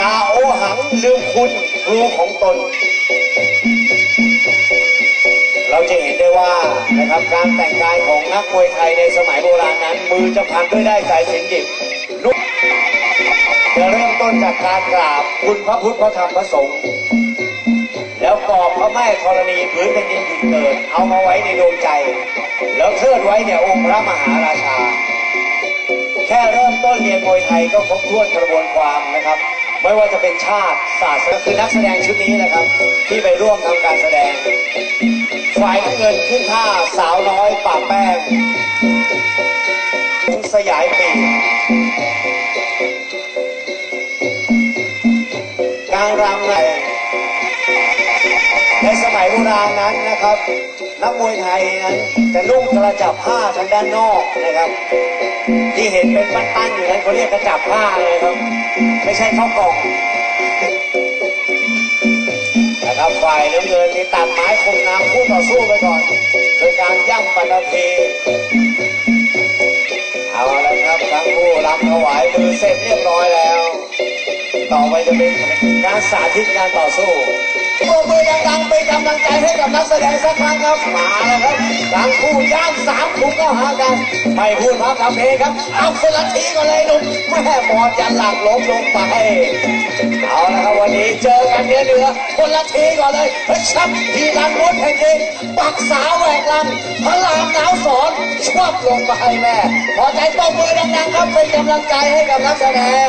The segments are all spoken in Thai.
ยาโอหังลืมคุณครูของตน เราจะเห็นได้ว่านะครับการแต่งกายของนักมวยไทยในสมัยโบราณนั้น มือจะพันด้วยได้สายสิญจนดิบลุกจะเริ่มต้นจากการกราบคุณพระพุทธพระธรรมพระสงฆ์แล้วกรอบพระแม่ธรณีพื้นแผ่นดินถิ่นเกิด เอามาไว้ในดวงใจ แล้วเทิดไว้เนี่ยองค์พระมหาราชา แค่เริ่มต้นเรียนมวยไทยก็ครบถ้วนกระบวนความนะครับ ไม่ว่าจะเป็นชาติศาสตร์ก็คือนักแสดงชุดนี้นะครับ ที่ไปร่วมทำการแสดง ฝ่ายน้ำเงินขึ้นท่าสาวน้อยป่าแป้งสยายปีกการรำในในสมัยโบราณนั้นนะครับ นักมวยไทยนั้นจะนุ่งกระจับผ้าทางด้านนอกนะครับ ที่เห็นเป็นปั้นๆอยู่นั้นเขาเรียกกระจับผ้าเลยครับ ไม่ใช่ข้าวกล่องนะครับฝ่ายน้ำเงินนี่ตัดไม้คมน้ำคู่ต่อสู้ไปก่อนโดยการย่ำปัตตภีเอาล้วครับทั้งคู่รำถวายมือเสร็จเรียบร้อยแล้ว ต่อไปจะเป็นการสาธิตการต่อสู้ โบกมือดังๆเป็นกำลังใจให้กับนักแสดงสักครั้งครับ มาแล้วครับทั้งคู่ย่างสามขุมก็หากัน ไม่พูดพร่ำทำเพลงครับเอาคนละทีก็เลยหนุ่ม อจะหลักล้มลงไป เอาละครับวันนี้เจอกันเนื้อเนื้อคนละทีก่อนเลยเฮ้ยชับทีลังมุดแผ่นดินปักสาวแหวกลังพระรามหนาวสอนชวบลงไปแม่พอใจต้องมือดังๆครับเป็นกำลังใจให้กับนักแสดง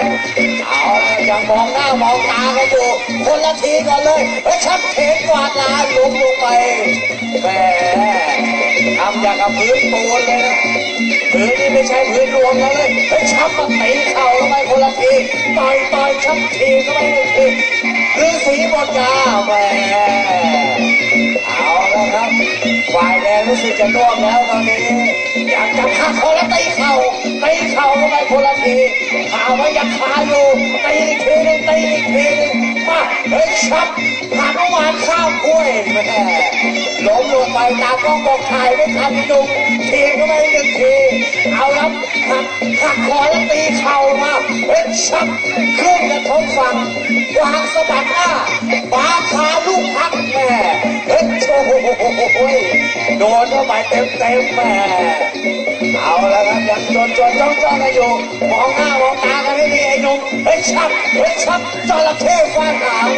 เอาละยังมองหน้ามองตากันอยู่คนละทีก่อนเลยเฮ้ยชับเขนกวาดลานล้มลงไปแหมทำอย่างกับพื้นปูนเลยนะ พื้นนี่ไม่ใช่พื้นรวมแล้วเลยเฮ้ชับมาตีเข่าลงไปคนละทีต่อยต่อยชับทีเข้าไปหนึ่งทีฤาษีหมดยาแหมเอาแล้วครับ ฝ่ายแดงรู้สึกจะน่วมแล้วตอนนี้ อยากจะพักคนละตีเข่าตีเข่าลงไปคนละทีขาไว้ยังคาอยู่ตีทีหนึงตีอีกทีหนึงมาเฮ้ยชับหักวานข้ามกล้วยแม่ ล้มลงไปตากล้อบอกถ่ายไม่ทันจุกทีเข้าไปหนึ่งทีเอาแล้วหักหักคอแล้วตีเข่ามาเฮ้ยชับขึ้นกระทบฝั่งวางสะบัดหน้าปาขาลูกพักแม่เฮ้ยโอยโดนเข้าไปเต็มเต็มแม่เอาแล้วครับยังจนจนจ้องจ้องกันอยู่มองหน้ามองตากันให้ดีไอ้หนุ่มเฮ้ยชับเฮ้ยชับจระเข้ฟาดหาง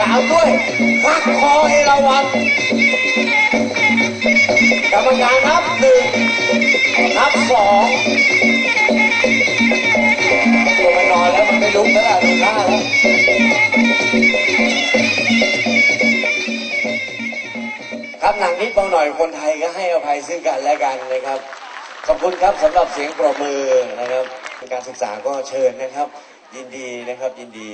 ตามด้วยหักคอเอราวัณ กรรมการนับหนึ่งนับสองตัวมันนอนแล้วมันไม่ลุกแล้วล่ะดูหน้าแล้วครับหนังนิดเบาหน่อยคนไทยก็ให้อภัยซึ่งกันและกันนะครับ ขอบคุณครับสำหรับเสียงปรบมือนะครับการศึกษาก็เชิญนะครับ ยินดีนะครับยินดี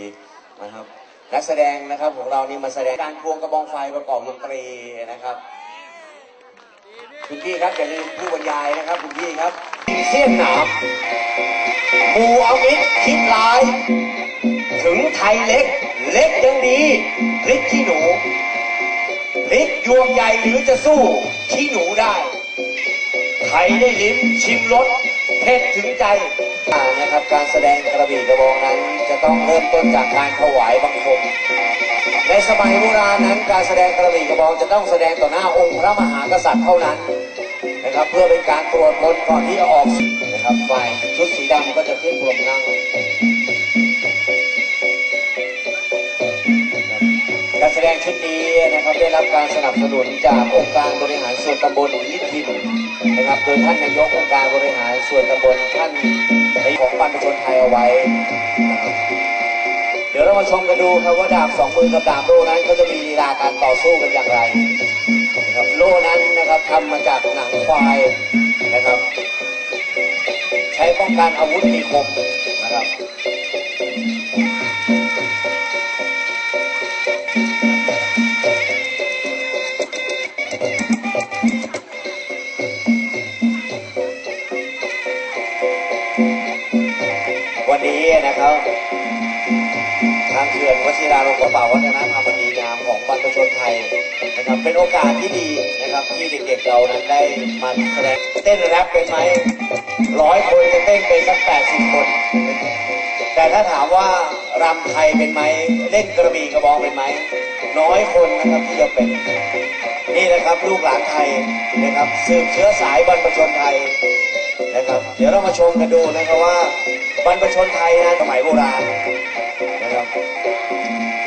นะครับนักแสดงนะครับของเรานี่มาแสดงการควงกระบองไฟประกอบดนตรีนะครับ คุณพี่ครับอย่าลืมผู้บรรยายนะครับ คุณพี่ครับเสี้ยนหนามหมูเอามิตรคิดร้าย ถึงไทยเล็ก เล็กยังดีพริกขี้หนูพริกยวงใหญ่หรือจะสู้ขี้หนูได้ใครได้ลิ้มชิมรสเผ็ดถึงใจอ่านะครับการแสดงกระบี่กระบองนั้น จะต้องเริ่มต้นจากการถวายบังคม ในสมัยโบราณนั้นการแสดงกระบี่กระบองจะต้องแสดงต่อหน้าองค์พระมหากษัตริย์เท่านั้นนะครับเพื่อเป็นการตรวจคนก่อนที่จะออกนะครับฝ่ายชุดสีดำก็จะขึ้นพรมนั่งการแสดงชุดนี้นะครับได้รับการสนับสนุนจากองค์การบริหารส่วนตำบลลิทินนะครับโดยท่านนายกองค์การบริหารส่วนตำบลท่านในของบรรพชนไทยเอาไว้นะครับ ดี๋ยวเรามาชมกันดูครับว่าดาบสองมือกับดาบโล่นั้นเขาจะมีลีลาการต่อสู้กันอย่างไรนะครับโล่นั้นนะครับทำมาจากหนังควายนะครับ ใช้ป้องกันอาวุธมีคมนะครับวันนี้นะครับ ทางเขื่อนวชิราลงกระเป๋าวัฒนธรรมนดีงามของบรรพชนไทยนะครับเป็นโอกาสที่ดีนะครับที่เด็กๆเรานั้นได้มาแสดงเต้นแรปเป็นไหมร้อยคนจะเต้นเป็นสักแปดสิบคน แต่ถ้าถามว่ารำไทยเป็นไหมเล่นกระบี่กระบองเป็นไหมน้อยคนนะครับที่จะเป็น นี่นะครับลูกหลานไทยนะครับสืบเชื้อสายบรรพชนไทยนะครับ เดี๋ยวเรามาชมกันดูนะครับว่าบรรพชนไทยนะสมัยโบราณ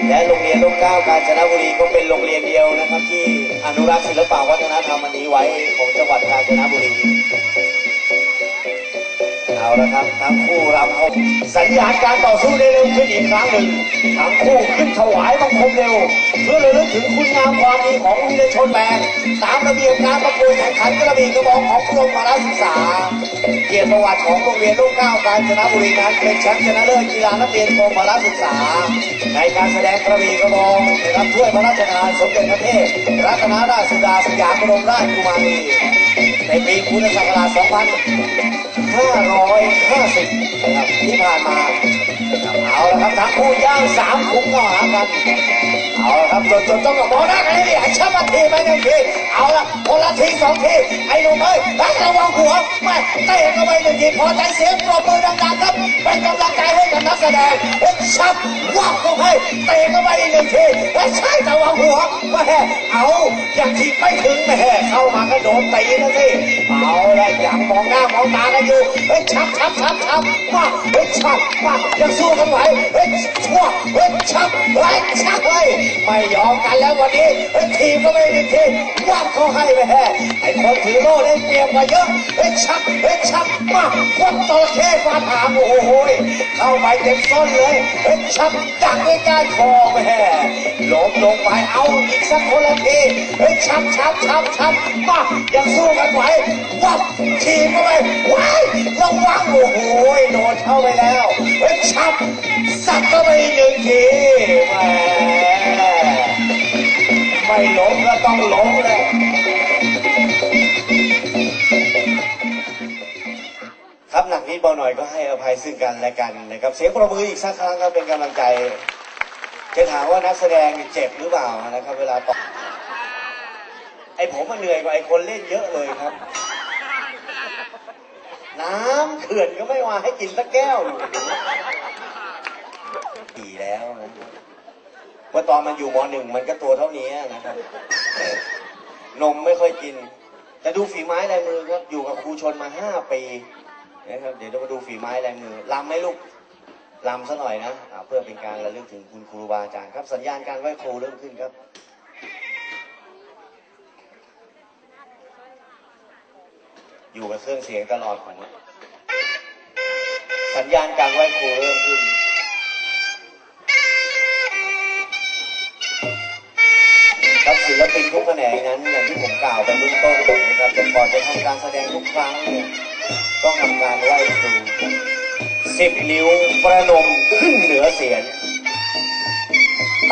และโรงเรียนร่มเกล้ากาญจนบุรีก็เป็นโรงเรียนเดียวนะครับ ที่อนุรักษ์ศิลปวัฒนธรรมอันนี้ไว้ของจังหวัดกาญจนบุรีเอาละครับทั้งคู่รำคมสัญญาณการต่อสู้ได้เร็วขึ้นอีกครั้งหนึ่งทั้งคู่ขึ้นถวายบังคมเร็ว ถึงคุณงามความดีของวีรชนแบนตามระเบียบการประกวดแข่งขันกระบี่กระบองของกรมพละศึกษา เกียรติประวัติของโรงเรียนลูกเก้ากาญจนบุรีนั้นเป็นแชมป์ชนะเลิศกีฬานักเรียนกรมพละศึกษา ในการแสดงกระบี่กระบองนะครับถ้วยพระราชทานสมเด็จพระเทพรัตนราชสุดาสยามบรมราชกุมารีในปีพุทธศักราช 2550 นะครับที่ผ่านมาเอาละครับทั้งคู่ย่างสามคุ้มเข้าหากัน เอาละครับจนจนต้องบองหน้ากันให้ดีไอ้ชับมาทีไหมหนึ่งทีเอาละคนละทีสองทีไอ้หนุ่มเอ้ยรักระวังหัว เตะเข้าไปหนึ่งทีพอใจเสียงปรบมือดังๆครับเป็นกำลังใจให้กับนักแสดงเฮ้ยชับวับเข้าให้เตะเข้าไปอีกหนึ่งทีไอ้ยใช่ระวังหัวแม่เอาอย่างที่ไปถึงแม่เข้ามาก็โดนตีนะสิเอาละอย่างมองหน้ามองตากันอยู่เฮ้ยชับชับชับชับมาเฮ้ยชับมายังสู้กันไหวเฮ้ยชั่วเฮ้ยชับเฮ้ยชับเฮ้ยไม่ยอมกันแล้ววันนี้เฮ้ยทีมก็ไม่มีทีวับเขาให้ไปแฮ่ไอ้คนถือโล่ได้เปรียบกว่าเยอะเฮ้ยชับเฮ้ยชับมาวับจระเข้มาถามโอ้โหเข้าไปเต็มต้นเลยเฮ้ยชับดักด้วยการคอแฮ่ล้มลงไปเอาอีกสักคนละทีเฮ้ยชับชับชับชับมายังสู้กันไหววับทีมเข้าไปว้ายระวังโอ้โหโดนเข้าไปแล้วเฮ้ยชับสับเข้าไปอีกหนึ่งทีแหมไม่ล้มก็ต้องล้ม นิดเบาหน่อยก็ให้อภัยซึ่งกันและกันนะครับ เสียงประมืออีกสักครั้งครับเป็นกำลังใจ จะถามว่านักแสดงเจ็บหรือเปล่านะครับ เวลาตอบไอผมมันเหนื่อยกว่าไอคนเล่นเยอะเลยครับ น้ำเขื่อนก็ไม่มาให้กินสักแก้วดีแล้วนะว่าตอนมันอยู่มหนึ่งมันก็ตัวเท่านี้นะครับ นมไม่ค่อยกิน แต่ดูฝีไม้ลายมือครับ อยู่กับครูชนมาห้าปี นะครับเดี๋ยวเรามาดูฝีไม้ลายมือลำไหมลูกลำซะหน่อยนะอ่าเพื่อเป็นการระลึกถึงคุณครูบาอาจารย์ครับสัญญาณการไหว้ครูเริ่มขึ้นครับ อยู่กับเครื่องเสียงตลอดของสัญญาณการไหว้ครูเริ่มขึ้น ครับศิลปินทุกแขนงนั้นอย่างที่ผมกล่าวไปเบื้องต้นนะครับแต่ก่อนจะทำการแสดงทุกครั้งเนี่ยต้องทำ การไหว้ครูสิบนิ้วประนมขึ้นเหนือเสียน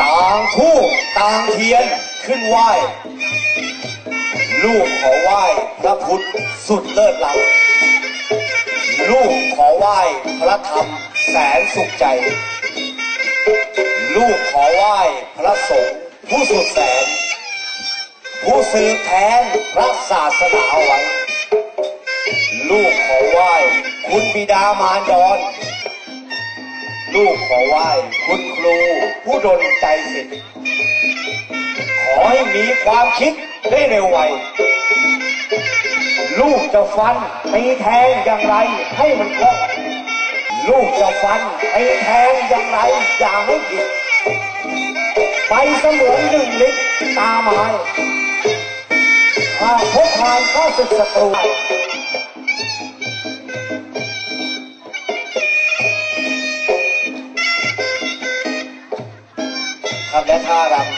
ต่างทู่ต่างเทียนขึ้นไหว้ ลูกขอไหว้พระพุทธสุดเลิศล้ำลูกขอไหว้พระธรรมแสนสุขใจ ลูกขอไหว้พระสงฆ์ผู้สุดแสน ผู้สืบแทนพระศาสนาเอาไว้ ลูกขอไหว้คุณบิดามารดอนลูกขอไหว้คุณครู ผู้ดลใจสิทธิ์ขอให้มีความคิดได้เร็วไว ลูกจะฟันตีแทงอย่างไรให้มันคล่องลูกจะฟันตีแทงอย่างไรอย่าให้ผิดไปเสมือนหนึ่งลิตรตาไม้หากพบผ่านเข้าศึกศัตรู ค